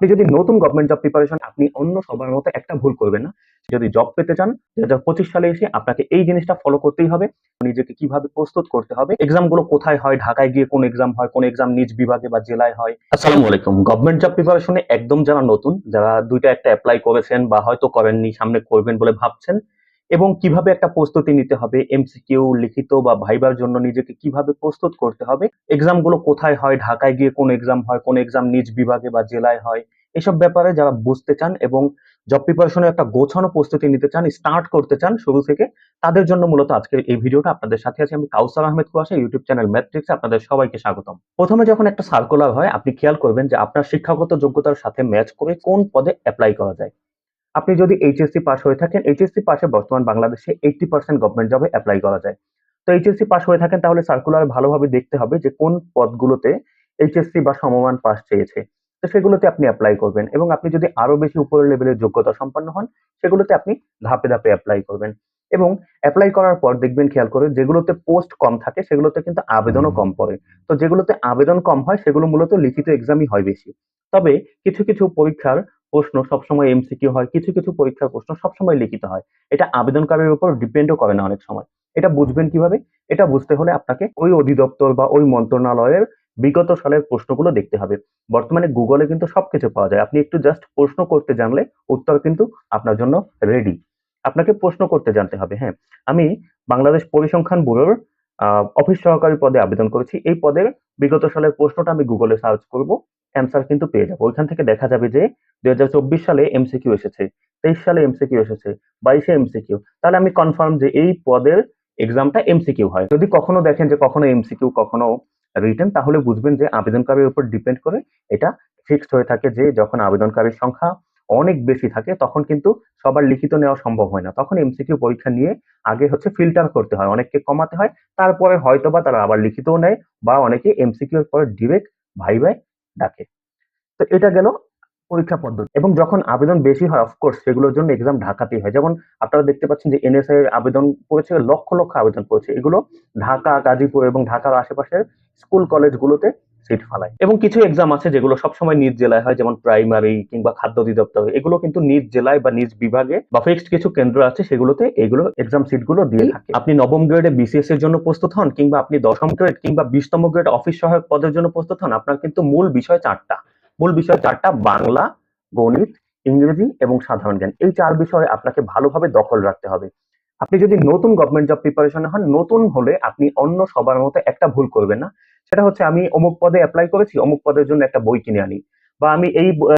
আপনি যদি নতুন গভর্নমেন্ট জব প্রিপারেশন আপনি অন্য সবার মতো একটা ভুল করবেন না। যদি জব পেতে চান দু হাজার পঁচিশ সালে এসে আপনাকে এই জিনিসটা ফলো করতেই হবে। নিজেকে কীভাবে প্রস্তুত করতে হবে এক্সামগুলো কোথায় হয়, ঢাকায় গিয়ে কোন এক্সাম হয়, কোন এক্সাম নিজ বিভাগে বা জেলায় হয়। আসসালামু আলাইকুম। গভর্নমেন্ট জব প্রিপারেশনে একদম যারা নতুন, যারা দুইটা একটা অ্যাপ্লাই করেছেন বা হয়তো করেননি, সামনে করবেন বলে ভাবছেন এবং কীভাবে একটা প্রস্তুতি নিতে হবে এমসিকিউ লিখিত বা ভাইবার জন্য নিজেকে কীভাবে প্রস্তুত করতে হবে এক্সামগুলো কোথায় হয়, ঢাকায় গিয়ে কোন এক্সাম হয়, কোন এক্সাম নিজ বিভাগে বা জেলায় হয়, এসব ব্যাপারে যারা বুঝতে চান এবং জব প্রিপারেশনের একটা গোছানো প্রস্তুতি নিতে চান স্টার্ট করতে চান শুরু থেকে, তাদের জন্য মূলত আজকের এই ভিডিওটা আপনাদের সাথে আছে। আমি কাউসার আহমেদ কুয়াশা ইউটিউব চ্যানেল ম্যাট্রিক্সে আপনাদের সবাইকে স্বাগতম। প্রথমে যখন একটা সার্কুলার হয়, আপনি খেয়াল করবেন যে আপনার শিক্ষাগত যোগ্যতার সাথে ম্যাচ করে কোন পদে অ্যাপ্লাই করা যায়। আপনি যদি এইচএসসি পাস হয়ে থাকেন এইচএসসি পাশে বর্তমান বাংলাদেশে এইটটি পার্সেন্ট গভর্নমেন্ট জবে অ্যাপ্লাই করা যায়। তো এইচএসসি পাস হয়ে থাকেন, তাহলে সার্কুলার ভালোভাবে দেখতে হবে যে কোন পদগুলোতে এইচএসসি বা সমমান পাস চেয়েছে। তো সেগুলোতে আপনি অ্যাপ্লাই করবেন এবং আপনি যদি আরও বেশি উপরের লেভেলের যোগ্যতা সম্পন্ন হন, সেগুলোতে আপনি ধাপে ধাপে অ্যাপ্লাই করবেন। এবং অ্যাপ্লাই করার পর দেখবেন, খেয়াল করে, যেগুলোতে পোস্ট কম থাকে, সেগুলোতে কিন্তু আবেদনও কম পড়ে। তো যেগুলোতে আবেদন কম হয়, সেগুলো মূলত লিখিত এক্সামই হয় বেশি। তবে কিছু কিছু পরীক্ষার প্রশ্ন সবসময় এমসিকিউ হয়, কিছু কিছু পরীক্ষার প্রশ্ন সবসময় লিখিত হয়। এটা আবেদনকারীর উপর ডিপেন্ডও করে না অনেক সময়। এটা বুঝবেন কীভাবে? এটা বুঝতে হলে আপনাকে ওই অধিদপ্তর বা ওই মন্ত্রণালয়ের বিগত সালের প্রশ্নগুলো দেখতে হবে। বর্তমানে গুগলে কিন্তু সবকিছু পাওয়া যায়। আপনি একটু জাস্ট প্রশ্ন করতে জানলে উত্তর কিন্তু আপনার জন্য রেডি আপনাকে প্রশ্ন করতে জানতে হবে হ্যাঁ। আমি বাংলাদেশ পরিসংখ্যান ব্যুরোর অফিস সহকারী পদে আবেদন করেছি। এই পদের বিগত সালের প্রশ্নটা আমি গুগলে সার্চ করব। অ্যান্সার কিন্তু পেয়ে যাব। ওইখান থেকে দেখা যাবে যে দুই হাজার চব্বিশ সালে এমসিকিউ এসেছে, তেইশ সালে এমসিকিউ এসেছে, বাইশে এমসিকিউ তাহলে আমি কনফার্ম যে এই পদের এক্সামটা এমসিকিউ হয়। যদি কখনো দেখেন যে কখনো এমসিকিউ কখনো রিটার্ন তাহলে বুঝবেন যে আবেদনকারীর উপর ডিপেন্ড করে এটা ফিক্সড হয়ে থাকে যে যখন আবেদনকারীর সংখ্যা অনেক বেশি থাকে, তখন কিন্তু সবার লিখিত নেওয়া সম্ভব হয় না। তখন এমসিকিউ পরীক্ষা নিয়ে আগে হচ্ছে ফিল্টার করতে হয়, অনেককে কমাতে হয়, তারপরে হয়তোবা তারা আবার লিখিতও নেয় বা অনেকে এমসিকিউ এর পরে ডিরেক্ট ভাই ভাই ডাকে। তো এটা গেল পরীক্ষা পদ্ধতি এবং যখন আবেদন বেশি হয় অফকোর্স সেগুলোর জন্য এক্সাম ঢাকাতেই হয়। যেমন আপনারা দেখতে পাচ্ছেন যে এনএসআই এর আবেদন করেছে, লক্ষ লক্ষ আবেদন করেছে। এগুলো ঢাকা, গাজীপুর এবং ঢাকার আশেপাশের স্কুল কলেজগুলোতে সিট ফালায় এবং কিছু এক্সাম আছে যেগুলো সবসময় নিজ জেলায় হয় যেমন প্রাইমারি কিংবা খাদ্য অধিদপ্তর। এগুলো কিন্তু নিজ জেলায় বা নিজ বিভাগে বা ফিক্সড কিছু কেন্দ্র আছে সেগুলোতে এগুলো এক্সাম সিটগুলো দিয়ে থাকে। আপনি নবম গ্রেডে বিসিএস এর জন্য প্রস্তুত হন কিংবা আপনি দশম গ্রেড কিংবা বিশতম গ্রেড অফিস সহায়ক পদের জন্য প্রস্তুত হন আপনার কিন্তু মূল বিষয় চারটা। মূল বিষয় চারটা বাংলা গণিত ইংরেজি এবং সাধারণ জ্ঞান। এই চার বিষয়ে আপনাকে ভালোভাবে দখল রাখতে হবে। আপনি যদি নতুন গভর্নমেন্ট জব প্রিপারেশন হন নতুন হলে আপনি অন্য সবার মতো একটা ভুল করবেন না। সেটা হচ্ছে আমি অমুক পদে অ্যাপ্লাই করেছি, অমুক পদের জন্য একটা বই কিনে আনি। বা আমি এই